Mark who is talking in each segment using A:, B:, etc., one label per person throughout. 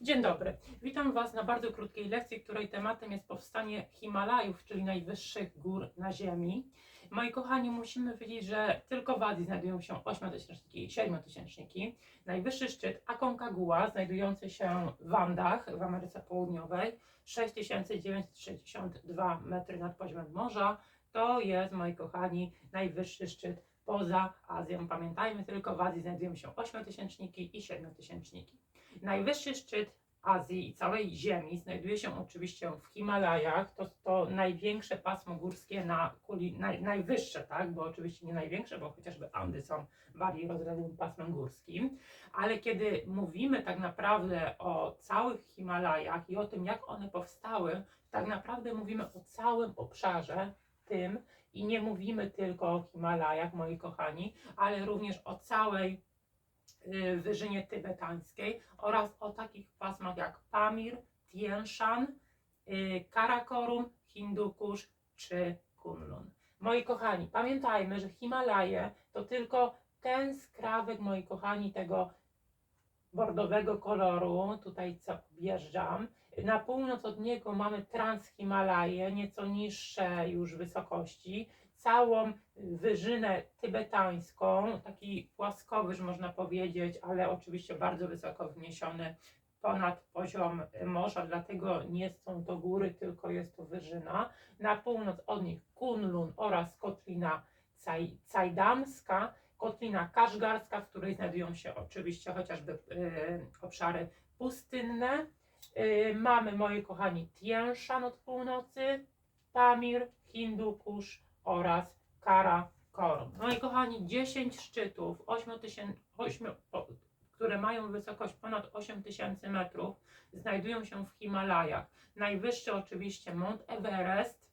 A: Dzień dobry. Witam Was na bardzo krótkiej lekcji, której tematem jest powstanie Himalajów, czyli najwyższych gór na Ziemi. Moi kochani, musimy wiedzieć, że tylko w Azji znajdują się 8-tysięczniki i 7-tysięczniki. Najwyższy szczyt Aconcagua, znajdujący się w Andach w Ameryce Południowej, 6962 metry nad poziomem morza. To jest, moi kochani, najwyższy szczyt poza Azją. Pamiętajmy, tylko w Azji znajdują się 8-tysięczniki i 7-tysięczniki. Najwyższy szczyt Azji i całej Ziemi znajduje się oczywiście w Himalajach. To, to największe pasmo górskie na kuli, naj, najwyższe, tak? Bo oczywiście nie największe, bo chociażby Andy są bardziej rozległym pasmem górskim. Ale kiedy mówimy tak naprawdę o całych Himalajach i o tym, jak one powstały, tak naprawdę mówimy o całym obszarze tym i nie mówimy tylko o Himalajach, moi kochani, ale również o całej y, wyżynie tybetańskiej oraz o takich pasmach jak Pamir, Tien Shan, y, Karakorum, Hindukusz czy Kunlun. Moi kochani, pamiętajmy, że Himalaje to tylko ten skrawek, moi kochani, tego bordowego koloru, tutaj co wjeżdżam. Na północ od niego mamy Transhimalaje, nieco niższe już wysokości, całą wyżynę tybetańską, taki płaskowyż można powiedzieć, ale oczywiście bardzo wysoko wniesiony ponad poziom morza, dlatego nie są to góry, tylko jest to wyżyna. Na północ od nich Kunlun oraz kotlina Caj- Cajdamska, kotlina Kaszgarska, w której znajdują się oczywiście chociażby y, obszary pustynne. Y, mamy, moi kochani, Tien Shan od północy, Pamir, Hindukusz oraz Karakorum. Moi kochani, 10 szczytów, 8 tysięcy, 8, o, które mają wysokość ponad 8000 metrów, znajdują się w Himalajach. Najwyższy oczywiście Mount Everest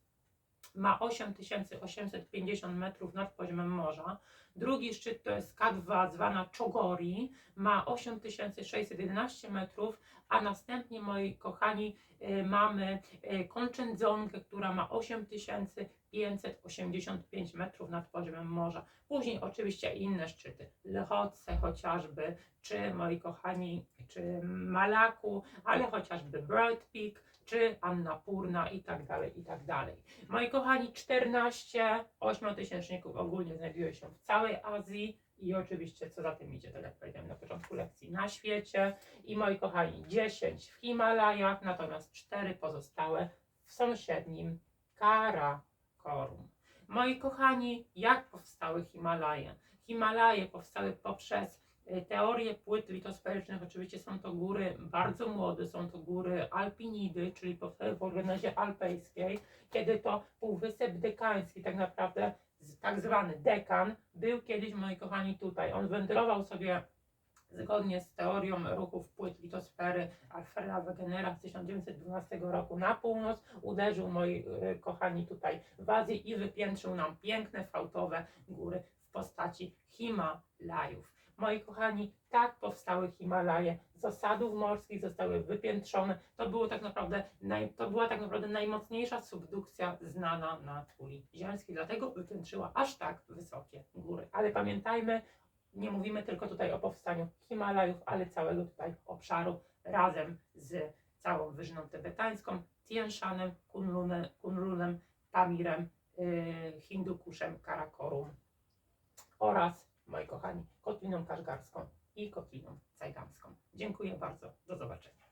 A: ma 8850 metrów nad poziomem morza. Drugi szczyt to jest K2, zwana Chogori, ma 8611 metrów, a następnie, moi kochani, y, mamy y, Konczędzongę, która ma 8585 metrów nad poziomem morza. Później oczywiście inne szczyty, Lhotse chociażby, czy moi kochani, czy Malaku, ale chociażby Bird Peak, czy Annapurna i tak dalej, i tak dalej. Moi kochani, 14 ośmiotysięczników ogólnie znajduje się w całej Azji i oczywiście co za tym idzie, tak jak powiedziałem na początku lekcji, na świecie. I moi kochani, 10 w Himalajach, natomiast 4 pozostałe w sąsiednim Karakorum. Moi kochani, jak powstały Himalaje? Himalaje powstały poprzez teorie płyt litosferycznych. Oczywiście są to góry bardzo młode, są to góry alpinidy, czyli powstały w organizacji alpejskiej, kiedy to Półwysep Dekański, tak naprawdę tak zwany dekan, był kiedyś, moi kochani, tutaj. On wędrował sobie zgodnie z teorią ruchów płyt litosfery Alfreda Wegenera z 1912 roku na północ, uderzył, moi y, kochani, tutaj w Azję i wypiętrzył nam piękne fałtowe góry w postaci Himalajów. Moi kochani, tak powstały Himalaje. Z osadów morskich zostały wypiętrzone. To, było tak naprawdę naj, to była tak naprawdę najmocniejsza subdukcja znana na kuli ziemskiej, dlatego wypiętrzyła aż tak wysokie góry. Ale pamiętajmy, nie mówimy tylko tutaj o powstaniu Himalajów, ale całego tutaj obszaru razem z całą wyżyną tybetańską, Tien Shanem, Kunlunem, Kunlunem Pamirem, yy, Hindukuszem, Karakorum oraz, moi kochani, kotliną kaszgarską i kotliną cajdamską. Dziękuję bardzo. Do zobaczenia.